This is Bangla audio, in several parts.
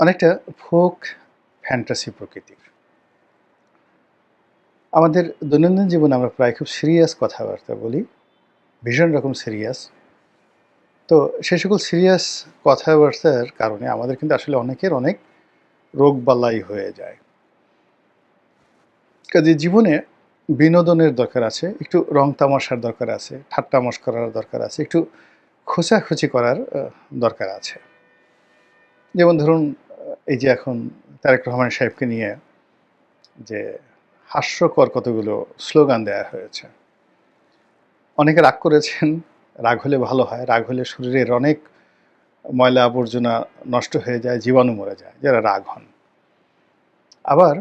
অনেকটা ফোক ফ্যান্টাসি প্রকৃতির। আমাদের দৈনন্দিন জীবনে আমরা প্রায় খুব সিরিয়াস কথাবার্তা বলি, ভীষণ রকম সিরিয়াস। তো সে সকল সিরিয়াস কথাবার্তার কারণে আমাদের কিন্তু আসলে অনেকের অনেক রোগ বালাই হয়ে যায়। কাজে জীবনে বিনোদনের দরকার আছে, একটু রং তামাশার দরকার আছে, ঠাট্টা মস্করার দরকার আছে, একটু খোঁচাখুচি করার দরকার আছে। যেমন ধরুন এই যে এখন তারেক রহমান সাহেবকে নিয়ে যে হাস্যকর কতগুলো স্লোগান দেয়া হয়েছে। অনেকে রাগ করেছেন, রাগ হলে ভালো হয়, রাগ হলে শরীরের অনেক ময়লা আবর্জনা নষ্ট হয়ে যায়, জীবাণু মরে যায়, যারা রাগ হন। আবার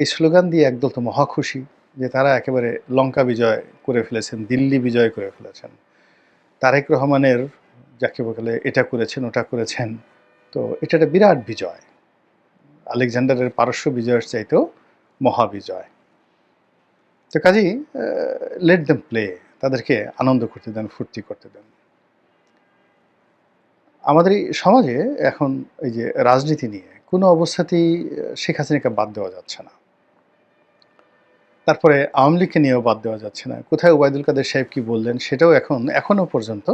এই স্লোগান দিয়ে একদল তো মহা খুশি যে তারা একেবারে লঙ্কা বিজয় করে ফেলেছেন, দিল্লি বিজয় করে ফেলেছেন। তারেক রহমানের, যাকে বলে এটা করেছেন, ওটা করেছেন, তো এটা একটা বিরাট বিজয়। আলেকজান্ডারের পারস্য বিজয়ের চাইতেও মহাবিজয়। তো কাজেই লেট দেম প্লে তাদেরকে আনন্দ করতে দেন, ফুর্তি করতে দেন। আমাদের এই সমাজে এখন এই যে রাজনীতি নিয়ে কোনো অবস্থাতেই শেখ হাসিনাকে বাদ দেওয়া যাচ্ছে না। তারপরে আওয়ামী লীগকে নিয়েও বাদ দেওয়া যাচ্ছে না। কোথায় ওবায়দুল কাদের সাহেব কি বললেন, সেটাও এখন, এখনও পর্যন্ত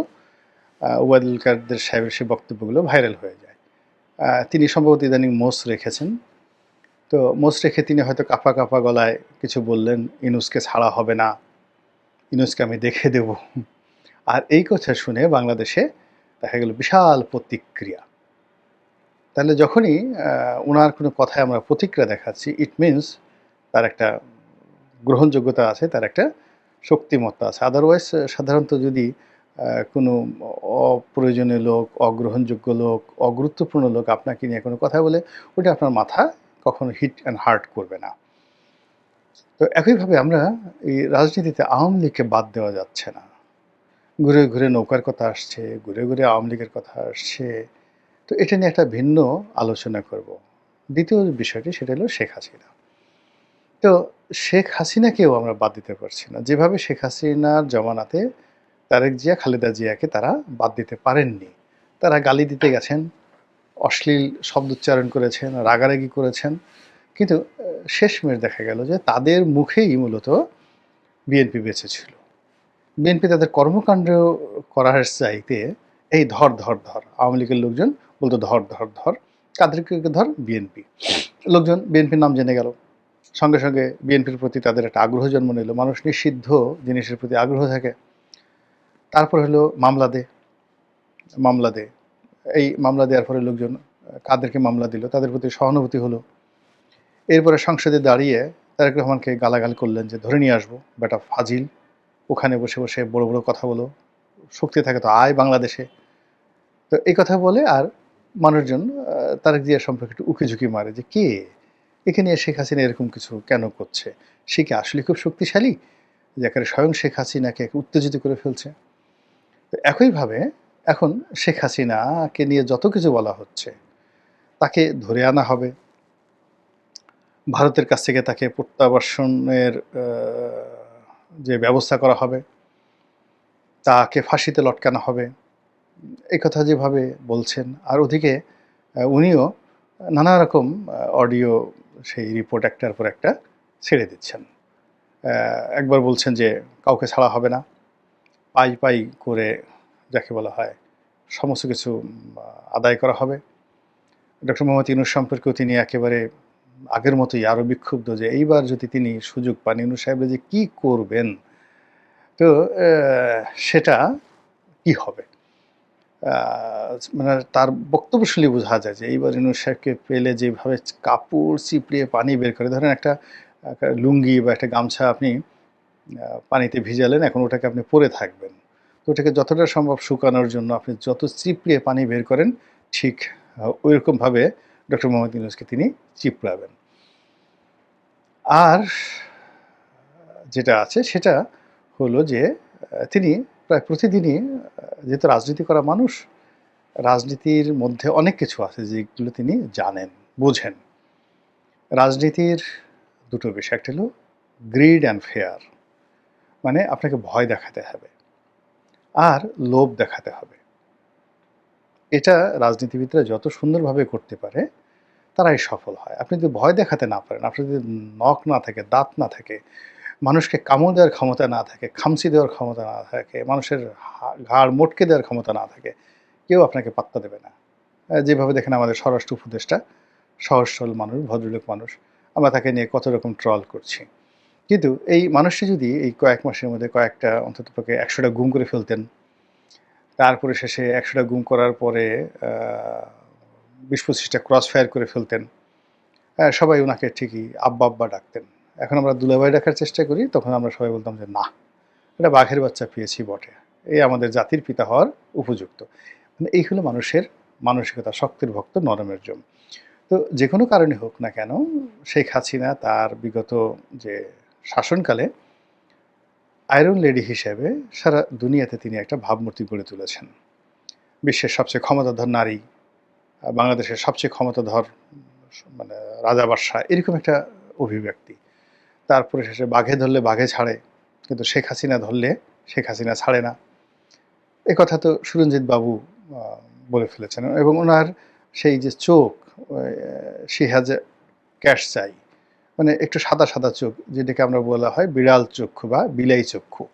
ওবায়দুল কাদের সাহেবের সেই বক্তব্যগুলো ভাইরাল হয়ে যায়। তিনি সম্ভবত ইদানিং মোস রেখেছেন। তো মোস রেখে তিনি হয়তো কাঁপা কাঁপা গলায় কিছু বললেন, ইনুসকে ছাড়া হবে না। ইনুসকে আমি দেখে দেব। আর এই কথা শুনে বাংলাদেশে দেখা গেল বিশাল প্রতিক্রিয়া। তাহলে যখনই ওনার কোনো কথায় আমরা প্রতিক্রিয়া দেখাচ্ছি ইট মিনস তার একটা গ্রহণযোগ্যতা আছে, তার একটা শক্তিমত্তা আছে। আদারওয়াইজ সাধারণত যদি কোনো অপ্রয়োজনীয় লোক, অগ্রহণযোগ্য লোক, অগুরুত্বপূর্ণ লোক আপনাকে নিয়ে কোনো কথা বলে ওটা আপনার মাথা কখনো হিট অ্যান্ড হার্ট করবে না। তো একইভাবে আমরা এই রাজনীতিতে আওয়ামী লীগকে বাদ দেওয়া যাচ্ছে না। ঘুরে ঘুরে নৌকার কথা আসছে, ঘুরে ঘুরে আওয়ামী লীগের কথা আসছে। তো এটা নিয়ে একটা ভিন্ন আলোচনা করব। দ্বিতীয় বিষয়টি সেটা হলো শেখ হাসিনা। তো শেখ হাসিনাকেও আমরা বাদ দিতে পারছি না। যেভাবে শেখ হাসিনার জমানাতে তারেক জিয়া, খালেদা জিয়াকে তারা বাদ দিতে পারেননি। তারা গালি দিতে গেছেন, অশ্লীল শব্দ উচ্চারণ করেছেন, রাগারাগি করেছেন। কিন্তু শেষমেশ দেখা গেল যে তাদের মুখেই মূলত বিএনপি বেঁচে ছিল। বিএনপি তাদের কর্মকাণ্ড করার চাইতে এই ধর ধর ধর, আওয়ামী লীগের লোকজন বলতো ধর ধর ধর কাদেরকে ধর বিএনপি লোকজন বিএনপির নাম জেনে গেল। সঙ্গে সঙ্গে বিএনপির প্রতি তাদের একটা আগ্রহ জন্ম নিল। মানুষ নিষিদ্ধ জিনিসের প্রতি আগ্রহ থাকে। তারপর হলো মামলা দে মামলা দে। এই মামলা দেওয়ার পরে লোকজন কাদেরকে মামলা দিল, তাদের প্রতি সহানুভূতি হলো। এরপরে সংসদে দাঁড়িয়ে তারেক রহমানকে গালাগাল করলেন যে, ধরে নিয়ে আসব, বেটা ফাজিল। ওখানে বসে বসে বড় বড় কথা বলো। শক্তি থাকে তো, আয় বাংলাদেশে। তো এই কথা বলে আর মানুষজন তারেক জিয়া সম্পর্কে একটু উকি ঝুঁকি মারে যে, কে? এখানে শেখ হাসিনা এরকম কিছু কেন করছে? সে কি আসলে খুব শক্তিশালী? যে একেবারে স্বয়ং শেখ হাসিনাকে উত্তেজিত করে ফেলছে। তো একইভাবে এখন শেখ হাসিনাকে নিয়ে যত কিছু বলা হচ্ছে, তাকে ধরে আনা হবে। ভারতের কাছ থেকে তাকে প্রত্যাবাসনের যে ব্যবস্থা করা হবে, তাকে ফাঁসিতে লটকানো হবে। এই কথা যেভাবে বলছেন, আর ওদিকে উনিও নানা রকম অডিও সেই রিপোর্ট একটার পর একটা ছেড়ে দিচ্ছেন। একবার বলছেন যে কাউকে ছাড়া হবে না। পাই পাই করে যাকে বলা হয় সমস্ত কিছু আদায় করা হবে। ডক্টর মোহাম্মদ ইউনুস সম্পর্কেও তিনি একেবারে আগের মতোই আরও বিক্ষুব্ধ যে এইবার যদি তিনি সুযোগ পান, ইউনুস সাহেবের যে কী করবেন, তো সেটা কি হবে? মানে তার বক্তব্য শুনলে বোঝা যায় যে এইবার ইউনুস সাহেবকে পেলে যেভাবে কাপড় চিপড়িয়ে পানি বের করে, ধরেন একটা লুঙ্গি বা একটা গামছা আপনি পানিতে ভিজালেন, এখন ওটাকে আপনি পরে থাকবেন। তো ওটাকে যতটা সম্ভব শুকানোর জন্য আপনি যত চিপড়িয়ে পানি বের করেন, ঠিক ওইরকমভাবে ডক্টর মোহাম্মদ ইউনুসকে তিনি চিপড়াবেন। আর যেটা আছে, সেটা হলো যে তিনি প্রায় প্রতিদিনই যেহেতু রাজনীতি করা মানুষ, রাজনীতির মধ্যে অনেক কিছু আছে যেগুলো তিনি জানেন, বোঝেন। রাজনীতির দুটো বিষয়, একটা হলো গ্রিড অ্যান্ড ফেয়ার মানে আপনাকে ভয় দেখাতে হবে। আর লোভ দেখাতে হবে। এটা রাজনীতিবিদরা যত সুন্দরভাবে করতে পারে, তারাই সফল হয়। আপনি যদি ভয় দেখাতে না পারেন, আপনার যদি নখ না থাকে, দাঁত না থাকে, মানুষকে কামড় দেওয়ার ক্ষমতা না থাকে, খামচি দেওয়ার ক্ষমতা না থাকে, মানুষের ঘাড় মোটকে দেওয়ার ক্ষমতা না থাকে, কেউ আপনাকে পাত্তা দেবে না। যেভাবে দেখেন আমাদের স্বরাষ্ট্র উপদেষ্টা, সহজ সরল মানুষ, ভদ্রলোক মানুষ, আমরা তাকে নিয়ে কত রকম ট্রল করছি। কিন্তু এই মানুষটি যদি এই কয়েক মাসের মধ্যে কয়েকটা অন্তত পক্ষে একশোটা গুম করে ফেলতেন তারপরে শেষে একশোটা গুম করার পরে বিশ পঁচিশটা ক্রস ফায়ার করে ফেলতেন আহ, সবাই ওনাকে ঠিকই আব্বা আব্বা ডাকতেন। এখন আমরা দুলাভাই ডাকার চেষ্টা করি তখন আমরা সবাই বলতাম যে না এটা বাঘের বাচ্চা পেয়েছি বটে। এই আমাদের জাতির পিতা হওয়ার উপযুক্ত। মানে এই হলো মানুষের মানসিকতা শক্তির ভক্ত নরমের জম। তো যে কোনো কারণে হোক না কেন শেখ হাসিনা তার বিগত যে শাসনকালে আয়রন লেডি হিসেবে সারা দুনিয়াতে তিনি একটা ভাবমূর্তি গড়ে তুলেছেন। বিশ্বের সবচেয়ে ক্ষমতাধর নারী, বাংলাদেশের সবচেয়ে ক্ষমতাধর মানে রাজা বাদশাহ, এরকম একটা অভিব্যক্তি। তারপরে শেষে বাঘে ধরলে বাঘে ছাড়ে, কিন্তু শেখ হাসিনা ধরলে শেখ হাসিনা ছাড়ে না। এ কথা তো সুরঞ্জিত বাবু বলে ফেলেছেন এবং ওনার সেই যে চোখ সি হ্যাজ ক্যাশ চাই। মানে একটু সাদা সাদা চোখ, যেটাকে আমরা বলা হয় বিড়াল চক্ষু বা বিলাই চক্ষু।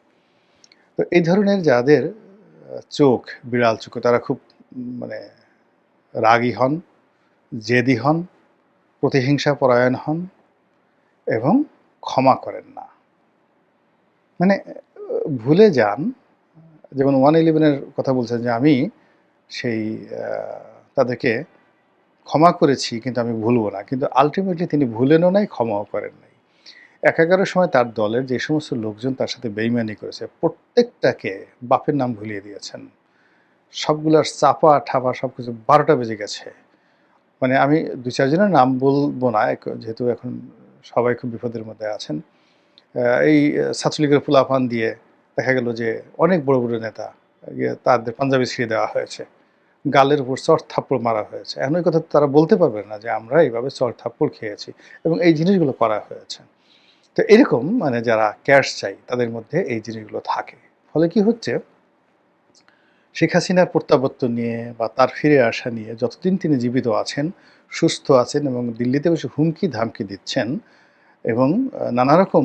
তো এই ধরনের যাদের চোখ বিড়াল চক্ষু, তারা খুব মানে রাগী হন, জেদি হন, প্রতিহিংসা পরায়ণ হন এবং ক্ষমা করেন না। মানে ভুলে যান। যেমন ওয়ান ইলেভেনের কথা বলছেন যে আমি সেই তাদেরকে ক্ষমা করেছি, কিন্তু আমি ভুলবো না। কিন্তু আলটিমেটলি তিনি ভুলেনও নাই, ক্ষমাও করেন নাই। একাগারের সময় তার দলের যে সমস্ত লোকজন তার সাথে বেইমানি করেছে, প্রত্যেকটাকে বাপের নাম ভুলিয়ে দিয়েছেন। সবগুলার চাপা, ঠাপা সব কিছু বারোটা বেজে গেছে। মানে আমি দু চারজনের নাম বলব না, এক- যেহেতু এখন সবাই খুব বিপদের মধ্যে আছেন। এই ছাত্রলীগের ফুলাফান দিয়ে দেখা গেল যে অনেক বড় বড় নেতা তাদের পাঞ্জাবি ছিঁড়ে দেওয়া হয়েছে। গালের উপর চর থাপ্পড় মারা হয়েছে। ওই কথা তারা বলতে পারবে না যে আমরা এইভাবে চর থাপ্পড় খেয়েছি এবং এই জিনিসগুলো করা হয়েছে। তো এরকম মানে যারা ক্যাশ চাই, তাদের মধ্যে এই জিনিসগুলো থাকে। ফলে কি হচ্ছে? শেখ হাসিনার প্রত্যাবর্তন নিয়ে বা তার ফিরে আসা নিয়ে যতদিন তিনি জীবিত আছেন, সুস্থ আছেন এবং দিল্লিতে বসে হুমকি ধামকি দিচ্ছেন এবং নানা রকম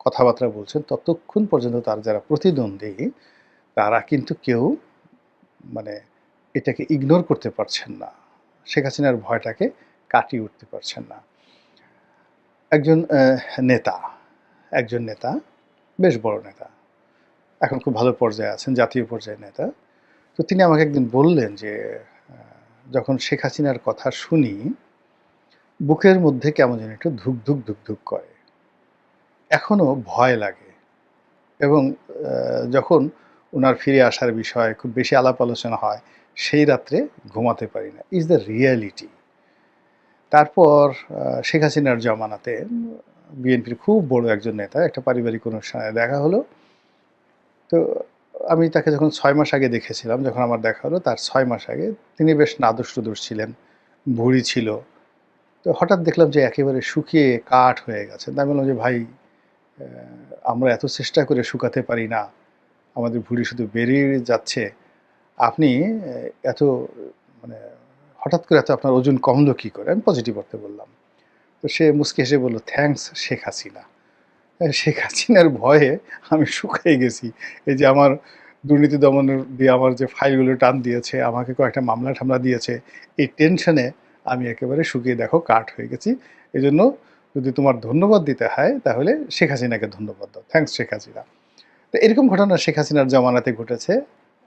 কথাবার্তা বলছেন, ততক্ষণ পর্যন্ত তার যারা প্রতিদ্বন্দ্বী, তারা কিন্তু কেউ মানে এটাকে ইগনোর করতে পারছেন না। শেখ হাসিনার ভয়টাকে কাটিয়ে উঠতে পারছেন না। একজন নেতা একজন নেতা, বেশ বড় নেতা, এখন খুব ভালো পর্যায়ে আছেন, জাতীয় পর্যায়ের নেতা। তো তিনি আমাকে একদিন বললেন যে যখন শেখ হাসিনার কথা শুনি, বুকের মধ্যে কেমন যেন একটু ধুক ধুক ধুক ধুক করে। এখনও ভয় লাগে এবং যখন ওনার ফিরে আসার বিষয়ে খুব বেশি আলাপ আলোচনা হয় সেই রাত্রে ঘুমাতে পারি না। ইজ দ্য রিয়ালিটি তারপর শেখ হাসিনার জমানাতে বিএনপির খুব বড় একজন নেতা, একটা পারিবারিক অনুষ্ঠানে দেখা হলো। তো আমি তাকে যখন ছয় মাস আগে দেখেছিলাম, যখন আমার দেখা হলো, তার ছয় মাস আগে তিনি বেশ নাদুস টুদুস ছিলেন ভুঁড়ি ছিল। তো হঠাৎ দেখলাম যে একেবারে শুকিয়ে কাঠ হয়ে গেছে। তাই বললাম যে, ভাই আমরা এত চেষ্টা করে শুকাতে পারি না। আমাদের ভুঁড়ি শুধু বেরিয়ে যাচ্ছে। আপনি এত মানে হঠাৎ করে এত আপনার ওজন কমলো কী করে? আমি পজিটিভ করতে বললাম। তো সে মুসকে এসে বলল থ্যাঙ্কস শেখ হাসিনা। শেখ হাসিনার ভয়ে আমি শুকিয়ে গেছি। এই যে আমার দুর্নীতি দমনের দিয়ে আমার যে ফাইলগুলো টান দিয়েছে, আমাকে কয়েকটা মামলা ঠামলা দিয়েছে, এই টেনশনে আমি একেবারে শুকিয়ে, দেখো, কাঠ হয়ে গেছি। এই জন্য যদি তোমার ধন্যবাদ দিতে হয়, তাহলে শেখ হাসিনাকে ধন্যবাদ দাও। থ্যাঙ্কস শেখ হাসিনা। তো এরকম ঘটনা শেখ হাসিনার জমানাতে ঘটেছে।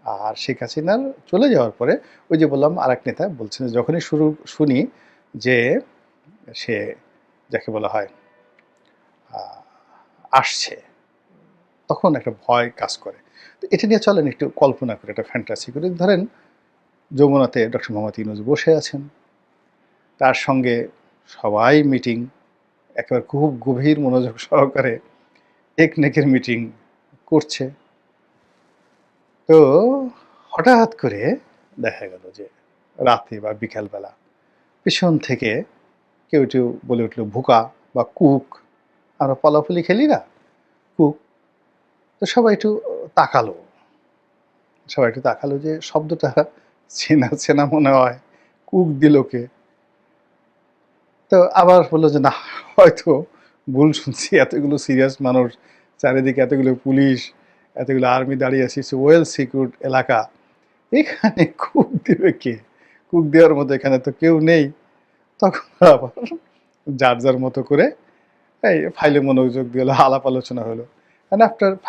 আর শেখ হাসিনার চলে যাওয়ার পরে ওই যে বললাম আরেক নেতা বলছেন, যখনই শুরু, শুনি যে সে যাকে বলা হয় আসছে, তখন একটা ভয় কাজ করে। তো এটা নিয়ে চলেন, একটু কল্পনা করে, একটা ফ্যান্টাসি করে। ধরেন যমুনাতে ডক্টর মোহাম্মদ ইউনুস বসে আছেন। তার সঙ্গে সবাই মিটিং একেবারে খুব গভীর মনোযোগ সহকারে টেকনিকের মিটিং করছে। তো হঠাৎ করে দেখা গেল যে রাতে বা বিকালবেলা পিছন থেকে কেউ কেউ বলে উঠল, ভুকা বা কুক। আমরা পলাফলি খেলি না, কুক। তো সবাই একটু তাকালো। সবাই একটু তাকালো যে শব্দটা চেনা চেনা মনে হয়, কুক দিল কে? তো আবার বলল যে, না, হয়তো ভুল শুনছি, এতগুলো সিরিয়াস মানুষ, চারিদিকে এতগুলো পুলিশ এতগুলো আর্মি দাঁড়িয়ে আছি ওয়েল সিকিউর এলাকা। এখানে কুক দেবে কে? কুক দেওয়ার মতো এখানে তো কেউ নেই। তখন আবার যার যার মতো করে, এই ফাইলে মনোযোগ দিয়ে আলাপ আলোচনা হলো। And after